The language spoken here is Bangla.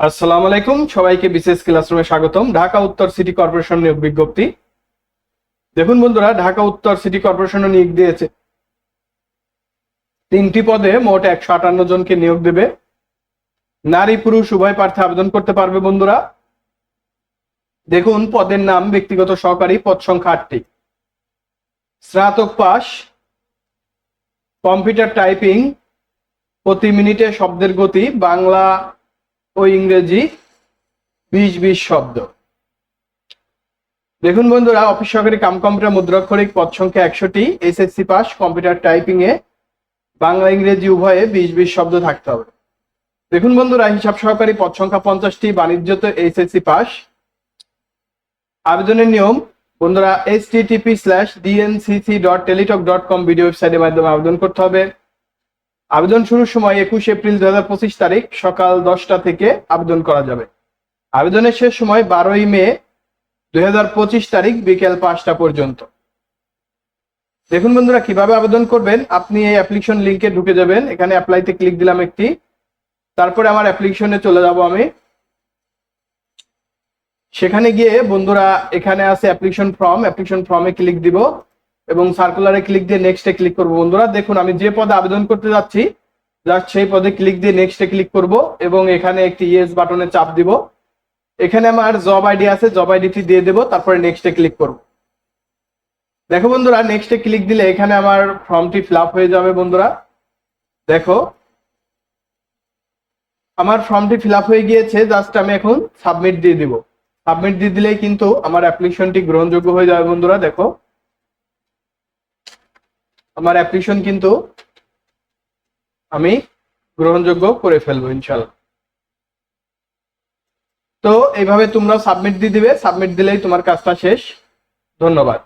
আসসালামু আলাইকুম, সবাইকে বিশেষ ক্লাসরুমে স্বাগতম। ঢাকা উত্তর সিটি কর্পোরেশন নিয়োগ বিজ্ঞপ্তি। দেখুন বন্ধুরা, ঢাকা উত্তর সিটি কর্পোরেশন নিয়োগ দিয়েছে। তিনটি পদে মোট একশো আটান্ন জনকে নিয়োগ দেবে। নারী, পুরুষ, উভয় প্রার্থী আবেদন করতে পারবে বন্ধুরা। দেখুন, পদের নাম ব্যক্তিগত সহকারী, পদ সংখ্যা আটটি। স্নাতক পাস কম্পিউটার টাইপিং, প্রতি মিনিটে শব্দের গতি, বাংলা ও ইংরেজি বিশ বিশ শব্দ। দেখুন বন্ধুরা, অফিস সহকারী কাম কম্পিউটার মুদ্রাক্ষরিক পদ সংখ্যা একশোটি এসএসসি পাস, কম্পিউটার টাইপিং এ বাংলা, ইংরেজি উভয়ে বিশ বিশ শব্দ থাকতে হবে। দেখুন বন্ধুরা, হিসাব সহকারী পদ সংখ্যা পঞ্চাশটি, বাণিজ্যতে এইচএসসি পাস। আবেদনের নিয়ম, বন্ধুরা http slash DNCC dot Teletalk dot com video ওয়েবসাইটের মাধ্যমে আবেদন করতে হবে। আবেদন শুরুর সময় একুশ এপ্রিল দুহাজার পঁচিশ তারিখ সকাল দশটা থেকে আবেদন করা যাবে। আবেদনের শেষ সময় বারোই মে দুই হাজার পঁচিশ তারিখ বিকেল পাঁচটা পর্যন্ত। দেখুন বন্ধুরা, কীভাবে আবেদন করবেন? আপনি এই অ্যাপ্লিকেশন লিংকে ঢুকে যাবেন। এখানে অ্যাপ্লাইতে ক্লিক দিলাম একটি। তারপরে আমার অ্যাপ্লিকেশনে চলে যাব আমি। সেখানে গিয়ে বন্ধুরা, এখানে আছে অ্যাপ্লিকেশন ফর্ম অ্যাপ্লিকেশন ফর্মে ক্লিক দিব। এবং সার্কুলারে ক্লিক দিয়ে নেক্সটে ক্লিক করব। বন্ধুরা, দেখুন, আমি যে পদে আবেদন করতে যাচ্ছি জাস্ট সেই পদে ক্লিক দিয়ে নেক্সটে ক্লিক করব এবং এখানে একটি ইয়েস বাটনে চাপ দিব। এখানে আমার জব আইডি আছে জব আইডিটি দিয়ে দেবো, তারপরে নেক্সটে ক্লিক করব। দেখো বন্ধুরা নেক্সটে ক্লিক দিলে এখানে আমার ফর্মটি ফিল হয়ে যাবে বন্ধুরা। দেখো, আমার ফর্মটি ফিল হয়ে গিয়েছে জাস্ট আমি এখন সাবমিট দিয়ে দিব। সাবমিট দিয়ে দিলেই কিন্তু আমার অ্যাপ্লিকেশনটি গ্রহণযোগ্য হয়ে যাবে বন্ধুরা, দেখো। আমার অ্যাপ্লিকেশন কিন্তু আমি গ্রহণযোগ্য করে ফেলব ইনশাল্লাহ তো এইভাবে তোমরা সাবমিট দিয়ে দিবে সাবমিট দিলেই তোমার কাজটা শেষ। ধন্যবাদ।